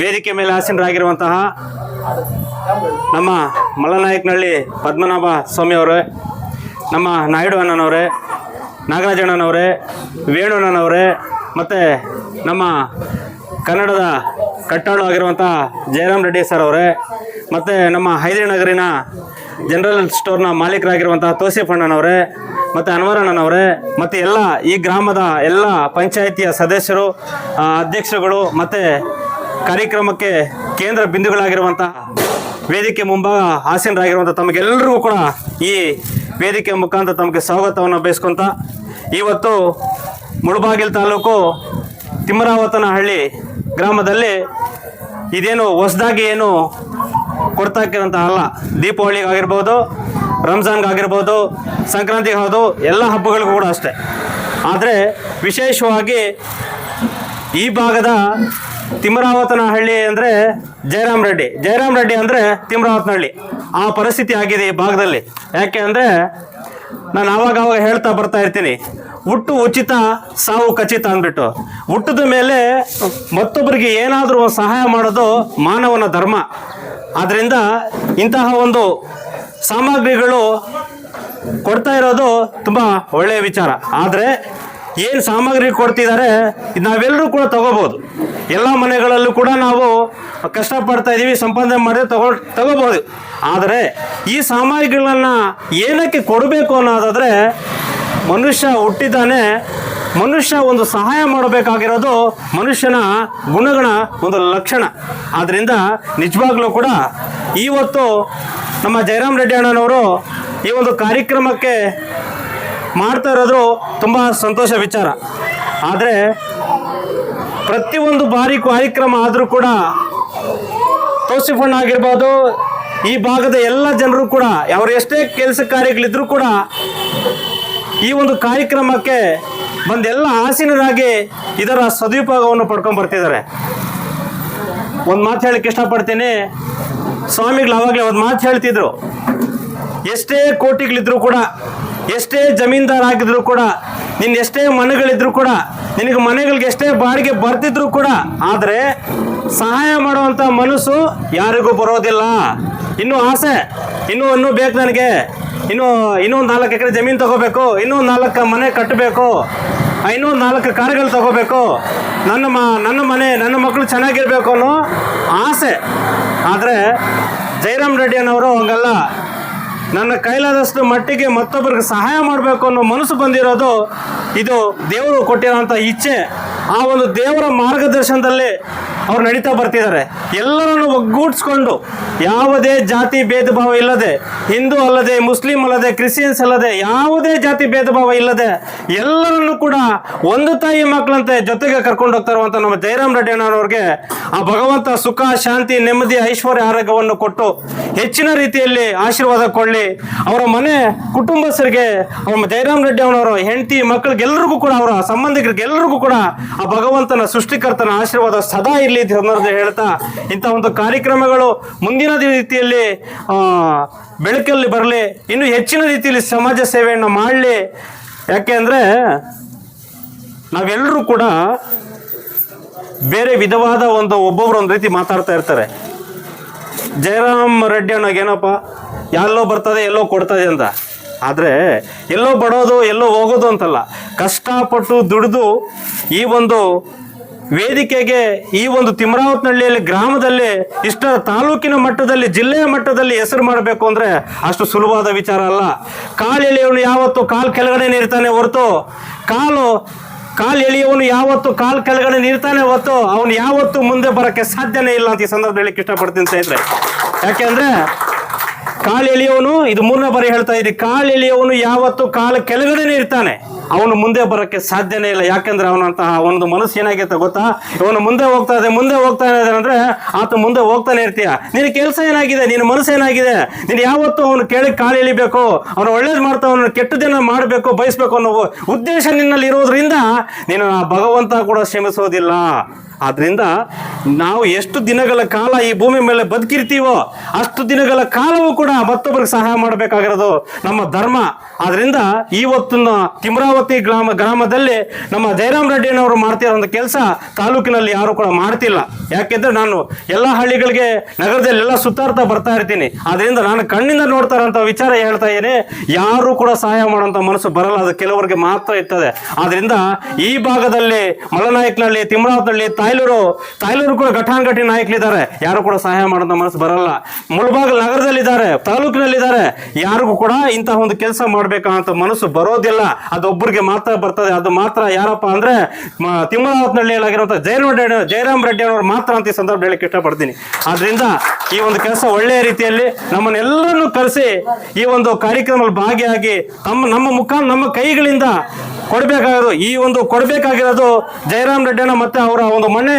ವೇದಿಕೆ ಮೇಲೆ ಆಸೀನರಾಗಿರುವಂತಹ ನಮ್ಮ ಮಲ್ಲನಾಯಕನಹಳ್ಳಿ ಪದ್ಮನಾಭ ಸ್ವಾಮಿ ಅವರೇ, ನಮ್ಮ ನಾಯ್ಡು ಅಣ್ಣನವರೇ, ನಾಗರಾಜ ಅಣ್ಣನವರೇ, ವೇಣು ಅಣ್ಣನವರೇ, ಮತ್ತು ನಮ್ಮ ಕನ್ನಡದ ಕಟ್ಟಾಳು ಆಗಿರುವಂಥ ಜಯರಾಮ್ ರೆಡ್ಡಿ ಸರ್ ಅವರೇ, ಮತ್ತು ನಮ್ಮ ಹೈದರಿನಗರಿನ ಜನರಲ್ ಸ್ಟೋರ್ನ ಮಾಲೀಕರಾಗಿರುವಂಥ ತೋಸಿಫ್ ಅಣ್ಣನವರೇ ಮತ್ತು ಅನ್ವರಣ್ಣನವರೇ ಮತ್ತು ಎಲ್ಲ ಈ ಗ್ರಾಮದ ಎಲ್ಲ ಪಂಚಾಯಿತಿಯ ಸದಸ್ಯರು ಅಧ್ಯಕ್ಷರುಗಳು, ಮತ್ತು ಕಾರ್ಯಕ್ರಮಕ್ಕೆ ಕೇಂದ್ರ ಬಿಂದುಗಳಾಗಿರುವಂತಹ ವೇದಿಕೆ ಮುಂಭಾಗ ಹಾಸೀನರಾಗಿರುವಂಥ ತಮಗೆಲ್ಲರಿಗೂ ಕೂಡ ಈ ವೇದಿಕೆ ಮುಖಾಂತರ ತಮಗೆ ಸ್ವಾಗತವನ್ನು ಬಯಸ್ಕೊಂತ ಇವತ್ತು ಮುಳಬಾಗಿಲು ತಾಲೂಕು ತಿಮ್ಮರಾವತನಹಳ್ಳಿ ಗ್ರಾಮದಲ್ಲಿ ಇದೇನು ಹೊಸದಾಗಿ ಏನು ಕೊಡ್ತಾ ಇರೋಂಥ ಅಲ್ಲ, ದೀಪಾವಳಿಗಾಗಿರ್ಬೋದು ರಂಜಾನ್ಗಾಗಿರ್ಬೋದು ಸಂಕ್ರಾಂತಿಗೆ ಹೌದು, ಎಲ್ಲ ಹಬ್ಬಗಳಿಗೂ ಕೂಡ ಅಷ್ಟೆ. ಆದರೆ ವಿಶೇಷವಾಗಿ ಈ ಭಾಗದ ತಿಮ್ಮರಾವತನಹಳ್ಳಿ ಅಂದರೆ ಜಯರಾಮ್ ರೆಡ್ಡಿ. ಜಯರಾಮ್ ರೆಡ್ಡಿ ಅಂದರೆ ತಿಮ್ಮರಾವತನಹಳ್ಳಿ ಆ ಪರಿಸ್ಥಿತಿ ಆಗಿದೆ ಈ ಭಾಗದಲ್ಲಿ. ಯಾಕೆ ಅಂದರೆ ನಾನು ಆವಾಗ ಆವಾಗ ಹೇಳ್ತಾ ಬರ್ತಾ ಇರ್ತೀನಿ. ಹುಟ್ಟು ಉಚಿತ, ಸಾವು ಖಚಿತ ಅಂದ್ಬಿಟ್ಟು. ಹುಟ್ಟದ ಮೇಲೆ ಮತ್ತೊಬ್ಬರಿಗೆ ಏನಾದರೂ ಸಹಾಯ ಮಾಡೋದು ಮಾನವನ ಧರ್ಮ. ಆದ್ದರಿಂದ ಇಂತಹ ಒಂದು ಸಾಮಗ್ರಿಗಳು ಕೊಡ್ತಾ ಇರೋದು ತುಂಬ ಒಳ್ಳೆಯ ವಿಚಾರ. ಆದರೆ ಏನು ಸಾಮಗ್ರಿ ಕೊಡ್ತಿದ್ದಾರೆ, ಇದು ನಾವೆಲ್ಲರೂ ಕೂಡ ತಗೋಬೋದು. ಎಲ್ಲ ಮನೆಗಳಲ್ಲೂ ಕೂಡ ನಾವು ಕಷ್ಟಪಡ್ತಾ ಇದ್ದೀವಿ ಸಂಪಾದನೆ ಮಾಡಿ ತಗೋ, ತಗೋಬೋದು. ಆದರೆ ಈ ಸಾಮಗ್ರಿಗಳನ್ನು ಏನಕ್ಕೆ ಕೊಡಬೇಕು ಅನ್ನೋದಾದರೆ, ಮನುಷ್ಯ ಹುಟ್ಟಿದ್ದಾನೆ, ಮನುಷ್ಯ ಒಂದು ಸಹಾಯ ಮಾಡಬೇಕಾಗಿರೋದು ಮನುಷ್ಯನ ಗುಣಗಳ ಒಂದು ಲಕ್ಷಣ. ಆದ್ದರಿಂದ ನಿಜವಾಗ್ಲೂ ಕೂಡ ಇವತ್ತು ನಮ್ಮ ಜಯರಾಮ್ ರೆಡ್ಡಿ ಅಣ್ಣನವರು ಈ ಒಂದು ಕಾರ್ಯಕ್ರಮಕ್ಕೆ ಮಾಡ್ತಾ ಇರೋದು ತುಂಬ ಸಂತೋಷ ವಿಚಾರ. ಆದರೆ ಪ್ರತಿಯೊಂದು ಬಾರಿ ಕಾರ್ಯಕ್ರಮ ಆದರೂ ಕೂಡ ತೋಸಿಫಣ್ಣ ಆಗಿರ್ಬೋದು, ಈ ಭಾಗದ ಎಲ್ಲ ಜನರು ಕೂಡ, ಅವರು ಎಷ್ಟೇ ಕೆಲಸ ಕಾರ್ಯಗಳಿದ್ರೂ ಕೂಡ ಈ ಒಂದು ಕಾರ್ಯಕ್ರಮಕ್ಕೆ ಬಂದೆಲ್ಲ ಆಸೀನರಾಗಿ ಇದರ ಸದುಪಯೋಗವನ್ನು ಪಡ್ಕೊಂಡು ಬರ್ತಿದ್ದಾರೆ. ಒಂದು ಮಾತು ಹೇಳಕ್ಕೆ ಇಷ್ಟಪಡ್ತೀನಿ. ಸ್ವಾಮಿಗಳು ಅವಾಗಲೇ ಒಂದು ಮಾತು ಹೇಳ್ತಿದ್ರು. ಎಷ್ಟೇ ಕೋಟಿಗಳಿದ್ರು ಕೂಡ, ಎಷ್ಟೇ ಜಮೀನ್ದಾರ ಆಗಿದ್ರು ಕೂಡ ನಿನ್ನ ಎಷ್ಟೇ ಮನೆಗಳಿದ್ರು ಕೂಡ, ನಿನಗೆ ಮನೆಗಳಿಗೆ ಎಷ್ಟೇ ಬಾಡಿಗೆ ಬರ್ತಿದ್ರು ಕೂಡ, ಆದರೆ ಸಹಾಯ ಮಾಡುವಂಥ ಮನಸ್ಸು ಯಾರಿಗೂ ಬರೋದಿಲ್ಲ. ಇನ್ನೂ ಆಸೆ, ಇನ್ನೂ ಇನ್ನೂ ಬೇಕು ನನಗೆ. ಇನ್ನೂ ಇನ್ನೂ ಒಂದು ನಾಲ್ಕು ಎಕರೆ ಜಮೀನು ತಗೋಬೇಕು ಇನ್ನೂ ಒಂದು ನಾಲ್ಕು ಮನೆ ಕಟ್ಟಬೇಕು ಇನ್ನೊಂದು ನಾಲ್ಕು ಕಾರ್ಗಳು ತಗೋಬೇಕು. ನನ್ನ ಮ, ನನ್ನ ಮನೆ, ನನ್ನ ಮಕ್ಕಳು ಚೆನ್ನಾಗಿರ್ಬೇಕು ಅನ್ನೋ ಆಸೆ. ಆದರೆ ಜೈರಾಮ್ ರೆಡ್ಡಿ ಅನ್ನೋರು ಹಂಗಲ್ಲ. ನನ್ನ ಕೈಲಾದಷ್ಟು ಮಟ್ಟಿಗೆ ಮತ್ತೊಬ್ಬರಿಗೆ ಸಹಾಯ ಮಾಡಬೇಕು ಅನ್ನೋ ಮನಸ್ಸು ಬಂದಿರೋದು ಇದು ದೇವರು ಕೊಟ್ಟಿರೋಂಥ ಇಚ್ಛೆ. ಆ ಒಂದು ದೇವರ ಮಾರ್ಗದರ್ಶನದಲ್ಲಿ ಅವ್ರು ನಡೀತಾ ಬರ್ತಿದ್ದಾರೆ. ಎಲ್ಲರನ್ನು ಒಗ್ಗೂಡಿಸ್ಕೊಂಡು ಯಾವುದೇ ಜಾತಿ ಭೇದ ಭಾವ ಇಲ್ಲದೆ, ಹಿಂದೂ ಅಲ್ಲದೆ, ಮುಸ್ಲಿಂ ಅಲ್ಲದೆ, ಕ್ರಿಶ್ಚಿಯನ್ಸ್ ಅಲ್ಲದೆ ಯಾವುದೇ ಜಾತಿ ಭೇದ ಭಾವ ಇಲ್ಲದೆ ಎಲ್ಲರನ್ನು ಕೂಡ ಒಂದು ತಾಯಿ ಮಕ್ಕಳಂತೆ ಜೊತೆಗೆ ಕರ್ಕೊಂಡು ಹೋಗ್ತಾ ಇರುವಂಥ ನಮ್ಮ ಜಯರಾಮ್ ರೆಡ್ಡಿ ಅಣ್ಣವ್ರಿಗೆ ಆ ಭಗವಂತ ಸುಖ, ಶಾಂತಿ, ನೆಮ್ಮದಿ, ಐಶ್ವರ್ಯ, ಆರೋಗ್ಯವನ್ನು ಕೊಟ್ಟು ಹೆಚ್ಚಿನ ರೀತಿಯಲ್ಲಿ ಆಶೀರ್ವಾದ ಕೊಳ್ಳಿ ಅವರ ಮನೆ ಕುಟುಂಬಸ್ಥರಿಗೆ, ನಮ್ಮ ಜಯರಾಮ್ ರೆಡ್ಡಿ ಅವನವರು ಹೆಂಡತಿ ಮಕ್ಕಳಿಗೆಲ್ಲರಿಗೂ ಕೂಡ, ಅವರ ಸಂಬಂಧಿಕರಿಗೆಲ್ಲರಿಗೂ ಕೂಡ ಆ ಭಗವಂತನ ಸೃಷ್ಟಿಕರ್ತನ ಆಶೀರ್ವಾದ ಸದಾ ಇರಲಿ. ಸಂದರ್ಭದಲ್ಲಿ ಹೇಳ್ತಾ ಇಂಥ ಒಂದು ಕಾರ್ಯಕ್ರಮಗಳು ಮುಂದಿನ ರೀತಿಯಲ್ಲಿ ಬೆಳಕಲ್ಲಿ ಬರಲಿ, ಇನ್ನು ಹೆಚ್ಚಿನ ರೀತಿಯಲ್ಲಿ ಸಮಾಜ ಸೇವೆಯನ್ನು ಮಾಡಲಿ. ಯಾಕೆ ಅಂದರೆ ನಾವೆಲ್ಲರೂ ಕೂಡ ಬೇರೆ ವಿಧವಾದ ಒಂದು ಒಬ್ಬೊಬ್ರು ಒಂದು ರೀತಿ ಮಾತಾಡ್ತಾ ಇರ್ತಾರೆ. ಜಯರಾಮ್ ರೆಡ್ಡಿ ಏನಪ್ಪ ಎಲ್ಲೋ ಬರ್ತದೆ, ಎಲ್ಲೋ ಕೊಡ್ತದೆ ಅಂತ. ಆದರೆ ಎಲ್ಲೋ ಬಡೋದು, ಎಲ್ಲೋ ಹೋಗೋದು ಅಂತಲ್ಲ. ಕಷ್ಟಪಟ್ಟು ದುಡಿದು ಈ ಒಂದು ವೇದಿಕೆಗೆ ಈ ಒಂದು ತಿಮ್ರಾವತ್ನಹಳ್ಳಿಯಲ್ಲಿ ಗ್ರಾಮದಲ್ಲಿ ಇಷ್ಟ ತಾಲೂಕಿನ ಮಟ್ಟದಲ್ಲಿ, ಜಿಲ್ಲೆಯ ಮಟ್ಟದಲ್ಲಿ ಹೆಸರು ಮಾಡಬೇಕು ಅಂದ್ರೆ ಅಷ್ಟು ಸುಲಭವಾದ ವಿಚಾರ ಅಲ್ಲ. ಕಾಲು ಎಳೆಯವನು ಯಾವತ್ತು ಕಾಲು ಕೆಳಗಡೆ ನೀರ್ತಾನೆ ಹೊರತು, ಕಾಲು ಕಾಲು ಎಳೆಯವನು ಯಾವತ್ತು ಕಾಲು ಕೆಳಗಡೆ ನೀರ್ತಾನೆ ಹೊತ್ತು ಅವನು ಯಾವತ್ತು ಮುಂದೆ ಬರೋಕ್ಕೆ ಸಾಧ್ಯನೇ ಇಲ್ಲ ಅಂತ ಈ ಸಂದರ್ಭದಲ್ಲಿ ಹೇಳಕ್ಕೆ ಇಷ್ಟಪಡ್ತೀನಿ ಸ್ನೇಹಿತರೆ ಯಾಕೆಂದ್ರೆ ಕಾಲು ಎಳೆಯವನು, ಇದು ಮೂರನೇ ಬಾರಿ ಹೇಳ್ತಾ ಇದ್ದೀನಿ ಕಾಲು ಎಳೆಯವನು ಯಾವತ್ತು ಕಾಲು ಕೆಳಗಡೆ ಇರ್ತಾನೆ ಅವನು ಮುಂದೆ ಬರೋಕ್ಕೆ ಸಾಧ್ಯನೇ ಇಲ್ಲ. ಯಾಕೆಂದ್ರೆ ಅವನಂತಹ ಒಂದು ಮನಸ್ಸು ಏನಾಗೈತೆ ಗೊತ್ತಾ? ಅವನು ಮುಂದೆ ಹೋಗ್ತಾ ಇದೆ, ಮುಂದೆ ಹೋಗ್ತಾ ಇದೆ ಅಂದ್ರೆ ಆತ ಮುಂದೆ ಹೋಗ್ತಾನೆ ಇರ್ತೀಯ. ನಿನ್ನ ಕೆಲಸ ಏನಾಗಿದೆ? ನಿನ್ನ ಮನಸ್ಸು ಏನಾಗಿದೆ? ನೀನು ಯಾವತ್ತು ಅವನು ಕೇಳಿ ಕಾಲು ಎಳಿಬೇಕು, ಅವನು ಒಳ್ಳೇದು ಮಾಡ್ತಾ ಅವನು ಕೆಟ್ಟದನ್ನ ಮಾಡಬೇಕು, ಬಯಸ್ಬೇಕು ಅನ್ನೋ ಉದ್ದೇಶ ನಿನ್ನಲ್ಲಿ ಇರೋದ್ರಿಂದ ನೀನು ಭಗವಂತ ಕೂಡ ಶ್ರಮಿಸೋದಿಲ್ಲ ಆದ್ರಿಂದ ನಾವು ಎಷ್ಟು ದಿನಗಳ ಕಾಲ ಈ ಭೂಮಿ ಮೇಲೆ ಬದುಕಿರ್ತೀವೋ ಅಷ್ಟು ದಿನಗಳ ಕಾಲವೂ ಕೂಡ ಮತ್ತೊಬ್ಬರಿಗೆ ಸಹಾಯ ಮಾಡಬೇಕಾಗಿರೋದು ನಮ್ಮ ಧರ್ಮ. ಆದ್ರಿಂದ ಇವತ್ತಿನ ತಿಮ್ರಾವತಿ ಗ್ರಾಮ, ಗ್ರಾಮದಲ್ಲಿ ನಮ್ಮ ಜಯರಾಮ್ ರೆಡ್ಡಿನವರು ಮಾಡ್ತಿರೋ ಕೆಲಸ ತಾಲೂಕಿನಲ್ಲಿ ಯಾರು ಕೂಡ ಮಾಡ್ತಿಲ್ಲ. ಯಾಕೆಂದ್ರೆ ನಾನು ಎಲ್ಲ ಹಳ್ಳಿಗಳಿಗೆ ನಗರದಲ್ಲಿ ಎಲ್ಲ ಸುತ್ತಾಡ್ತಾ ಬರ್ತಾ ಇರ್ತೀನಿ. ಆದ್ರಿಂದ ನಾನು ಕಣ್ಣಿಂದ ನೋಡ್ತಾ ಇರೋಂಥ ವಿಚಾರ ಹೇಳ್ತಾ ಇದ್ದೀನಿ. ಯಾರು ಕೂಡ ಸಹಾಯ ಮಾಡುವಂತ ಮನಸ್ಸು ಬರಲ್ಲ. ಅದು ಕೆಲವರಿಗೆ ಮಾತ್ರ ಇರ್ತದೆ. ಆದ್ರಿಂದ ಈ ಭಾಗದಲ್ಲಿ ಮಲನಾಯಕನಹಳ್ಳಿ ತಿಮ್ರಾವತಿನಲ್ಲಿ ತಾಯ್ಲೂರು ತಾಯ್ಲೂರು ಕೂಡ ಘಟಾನುಘಟಿ ನಾಯಕರಿದ್ದಾರೆ. ಯಾರು ಕೂಡ ಸಹಾಯ ಮಾಡೋದ ಮನಸ್ಸು ಬರಲ್ಲ. ಮುಳಬಾಗಲ್ ನಗರದಲ್ಲಿದ್ದಾರೆ, ತಾಲೂಕಿನಲ್ಲಿದ್ದಾರೆ. ಯಾರಿಗೂ ಕೂಡ ಇಂತಹ ಒಂದು ಕೆಲಸ ಮಾಡ್ಬೇಕಂತ ಮನಸ್ಸು ಬರೋದಿಲ್ಲ. ಅದೊಬ್ಬರಿಗೆ ಮಾತ್ರ ಬರ್ತದೆ. ಅದು ಮಾತ್ರ ಯಾರಪ್ಪ ಅಂದ್ರೆ ತಿಮ್ಮರಾವತಿನಹಳ್ಳಿಯಲ್ಲಾಗಿರುವಂಥ ಜಯರಾಮ್ ರೆಡ್ಡಿ ಜಯರಾಮ್ ರೆಡ್ಡಿ ಅವರು ಮಾತ್ರ ಅಂತ ಈ ಸಂದರ್ಭ ಹೇಳಕ್ಕೆ ಇಷ್ಟಪಡ್ತೀನಿ. ಆದ್ರಿಂದ ಈ ಒಂದು ಕೆಲಸ ಒಳ್ಳೆಯ ರೀತಿಯಲ್ಲಿ ನಮ್ಮನ್ನೆಲ್ಲರನ್ನು ಕರೆಸಿ ಈ ಒಂದು ಕಾರ್ಯಕ್ರಮದಲ್ಲಿ ಭಾಗಿಯಾಗಿ ತಮ್ಮ, ನಮ್ಮ ಮುಖ, ನಮ್ಮ ಕೈಗಳಿಂದ ಕೊಡಬೇಕಾಗಿರೋದು, ಈ ಒಂದು ಕೊಡಬೇಕಾಗಿರೋದು ಜಯರಾಮ್ ರೆಡ್ಡಿನ ಮತ್ತೆ ಅವರ ಒಂದು ಮನೆ,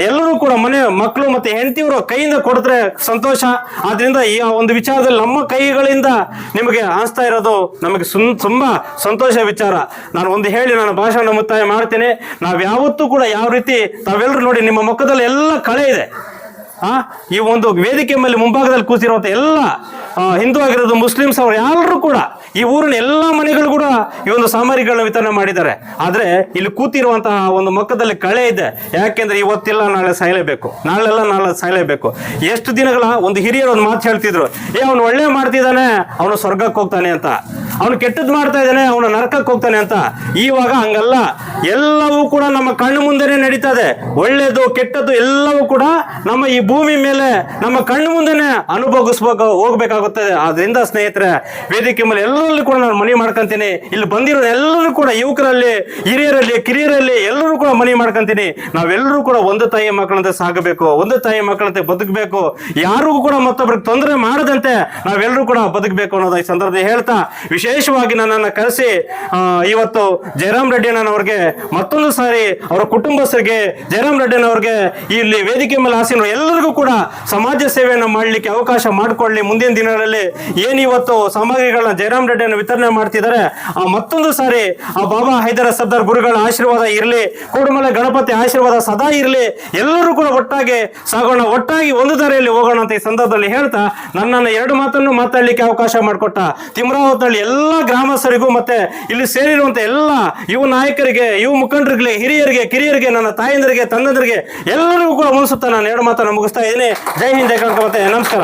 ಎಲ್ಲರೂ ಕೂಡ ಮನೆ ಮಕ್ಕಳು ಮತ್ತೆ ಹೆಂಡತಿಯವರು ಕೈಯಿಂದ ಕೊಡಿದ್ರೆ ಸಂತೋಷ. ಆದ್ರಿಂದ ಈ ಒಂದು ವಿಚಾರದಲ್ಲಿ ನಮ್ಮ ಕೈಗಳಿಂದ ನಿಮಗೆ ಅನಿಸ್ತಾ ಇರೋದು ನಮಗೆ ತುಂಬಾ ಸಂತೋಷ ವಿಚಾರ. ನಾನು ಒಂದು ಹೇಳಿ ನಾನು ಭಾಷಣ ಮುಕ್ತಾಯ ಮಾಡ್ತೇನೆ. ನಾವು ಯಾವತ್ತೂ ಕೂಡ ಯಾವ ರೀತಿ ತಾವೆಲ್ಲರೂ ನೋಡಿ ನಿಮ್ಮ ಮುಖದಲ್ಲಿ ಎಲ್ಲ ಕಳೆ ಇದೆ. ಆ, ಈ ಒಂದು ವೇದಿಕೆ ಮೇಲೆ ಮುಂಭಾಗದಲ್ಲಿ ಕೂತಿರುವಂತ ಎಲ್ಲ ಹಿಂದೂ ಆಗಿರೋದು ಮುಸ್ಲಿಮ್ಸ್ ಅವರು ಎಲ್ಲರೂ ಕೂಡ ಈ ಊರಿನ ಎಲ್ಲ ಮನೆಗಳು ಕೂಡ ಈ ಒಂದು ಸಾಮಗ್ರಿಗಳನ್ನ ವಿತರಣೆ ಮಾಡಿದ್ದಾರೆ. ಆದ್ರೆ ಇಲ್ಲಿ ಕೂತಿರುವಂತಹ ಒಂದು ಮುಖದಲ್ಲಿ ಕಳೆ ಇದೆ. ಯಾಕೆಂದ್ರೆ ಇವತ್ತಿಲ್ಲ ನಾಳೆ ಸಾಯಲೇಬೇಕು. ನಾಳೆಲ್ಲ ನಾಳೆ ಸಾಯಲೇಬೇಕು. ಎಷ್ಟು ದಿನಗಳ ಒಂದು ಹಿರಿಯರು ಒಂದು ಮಾತು ಹೇಳ್ತಿದ್ರು, ಏ, ಅವನು ಒಳ್ಳೆ ಮಾಡ್ತಿದ್ದಾನೆ, ಅವನು ಸ್ವರ್ಗಕ್ಕೆ ಹೋಗ್ತಾನೆ ಅಂತ. ಅವನು ಕೆಟ್ಟದ್ದು ಮಾಡ್ತಾ ಇದ್ದಾನೆ, ಅವನು ನರಕಕ್ಕೆ ಹೋಗ್ತಾನೆ ಅಂತ. ಇವಾಗ ಹಂಗಲ್ಲ. ಎಲ್ಲವೂ ಕೂಡ ನಮ್ಮ ಕಣ್ಣು ಮುಂದೆನೆ ಇದೆ. ಒಳ್ಳೇದು, ಕೆಟ್ಟದ್ದು ಎಲ್ಲವೂ ಕೂಡ ನಮ್ಮ ಈ ಭೂಮಿ ಮೇಲೆ ನಮ್ಮ ಕಣ್ಣು ಮುಂದೆನೆ ಅನುಭವಿಸ್ಬೇಕು ಹೋಗ್ಬೇಕಾಗುತ್ತದೆ. ಆದ್ರಿಂದ ಸ್ನೇಹಿತರೆ, ವೇದಿಕೆ ಮೇಲೆ ಎಲ್ಲರಲ್ಲಿ ಕೂಡ ನಾನು ಮನವಿ ಮಾಡ್ಕೊಂತೀನಿ. ಇಲ್ಲಿ ಬಂದಿರೋ ಎಲ್ಲರೂ ಕೂಡ ಯುವಕರಲ್ಲಿ, ಹಿರಿಯರಲ್ಲಿ, ಕಿರಿಯರಲ್ಲಿ ಎಲ್ಲರೂ ಕೂಡ ಮನವಿ ಮಾಡ್ಕೊಂತೀನಿ. ನಾವೆಲ್ಲರೂ ಕೂಡ ಒಂದು ತಾಯಿ ಮಕ್ಕಳಂತೆ ಸಾಗಬೇಕು, ಒಂದು ತಾಯಿ ಮಕ್ಕಳಂತೆ ಬದುಕಬೇಕು. ಯಾರಿಗೂ ಕೂಡ ಮತ್ತೊಬ್ಬರಿಗೆ ತೊಂದರೆ ಮಾಡದಂತೆ ನಾವೆಲ್ಲರೂ ಕೂಡ ಬದುಕಬೇಕು ಅನ್ನೋದು ಈ ಸಂದರ್ಭದಲ್ಲಿ ಹೇಳ್ತಾ, ವಿಶೇಷವಾಗಿ ನನ್ನನ್ನು ಕರೆಸಿ ಇವತ್ತು ಜಯರಾಮ್ ರೆಡ್ಡಿನವರಿಗೆ ಮತ್ತೊಂದು ಸಾರಿ ಅವರ ಕುಟುಂಬಸ್ಥರಿಗೆ, ಜಯರಾಮ್ ರೆಡ್ಡಿನವರಿಗೆ ಇಲ್ಲಿ ವೇದಿಕೆ ಮೇಲೆ ಆಸೀನ ಎಲ್ಲರಿಗೂ ಕೂಡ ಸಮಾಜ ಸೇವೆಯನ್ನು ಮಾಡಲಿಕ್ಕೆ ಅವಕಾಶ ಮಾಡಿಕೊಳ್ಳಿ ಮುಂದಿನ ದಿನಗಳಲ್ಲಿ. ಏನಿವತ್ತು ಸಾಮಗ್ರಿಗಳನ್ನ ಜಯರಾಮ್ ರೆಡ್ಡಿಯನ್ನು ವಿತರಣೆ ಮಾಡ್ತಿದ್ದಾರೆ. ಆ, ಮತ್ತೊಂದು ಸಾರಿ, ಆ, ಬಾಬಾ ಹೈದರ ಸರ್ದಾರ್ ಗುರುಗಳ ಆಶೀರ್ವಾದ ಇರಲಿ, ಕೂಡುಮಲೆ ಗಣಪತಿ ಆಶೀರ್ವಾದ ಸದಾ ಇರಲಿ, ಎಲ್ಲರೂ ಕೂಡ ಒಟ್ಟಾಗಿ ಸಾಗೋಣ, ಒಟ್ಟಾಗಿ ಒಂದು ದಾರಿಯಲ್ಲಿ ಹೋಗೋಣ ಅಂತ ಈ ಸಂದರ್ಭದಲ್ಲಿ ಹೇಳ್ತಾ, ನನ್ನನ್ನು ಎರಡು ಮಾತನ್ನು ಮಾತಾಡಲಿಕ್ಕೆ ಅವಕಾಶ ಮಾಡಿಕೊಟ್ಟ ತಿಮ್ರಾವತ್ನಲ್ಲಿ ಎಲ್ಲ ಗ್ರಾಮಸ್ಥರಿಗೂ ಮತ್ತೆ ಇಲ್ಲಿ ಸೇರಿರುವಂತ ಎಲ್ಲ ಯುವ ನಾಯಕರಿಗೆ, ಯುವ ಮುಖಂಡರಿಗೆ ಹಿರಿಯರಿಗೆ, ಕಿರಿಯರಿಗೆ, ನನ್ನ ತಾಯಂದರಿಗೆ ತಂದೆಂದರಿಗೆ ಎಲ್ಲರಿಗೂ ಕೂಡ ಮುಗಿಸುತ್ತಾ ನಾನು ಎರಡು ಮಾತನ್ನು ಮುಗಿಸ್ತಾ ಇದ್ದೀನಿ. ಜೈ ಹಿಂದ್, ಜೈ ಮತ್ತೆ ನಮಸ್ಕಾರ.